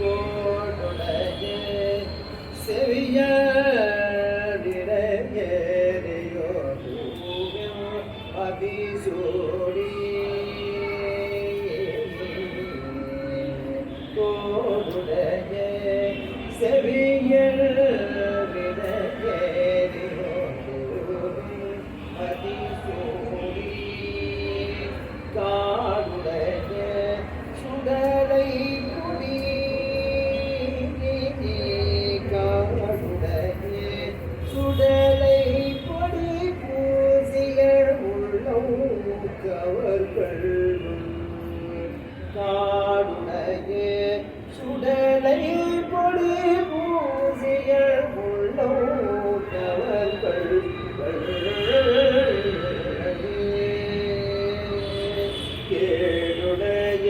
gönlüne seviye dile geliyor abi zuri gönlüne seviye காடுடைய சுடலை பொடி பூசிகள் உள்ளம் கவர்கள் ஏழுடைய.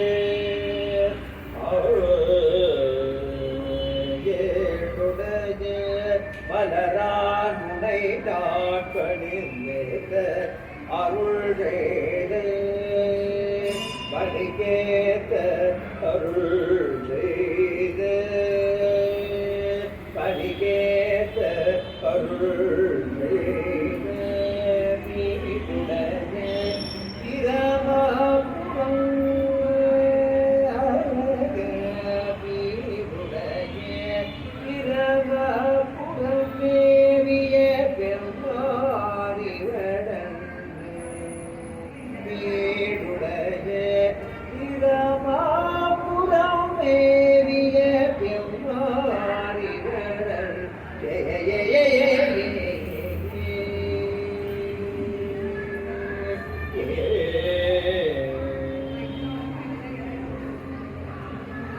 ஏழுடைய. மலரானுனை நாட்பணிந்த அருள் செய்து கேட்க அருள் செய்த பணி கேட்க அருள்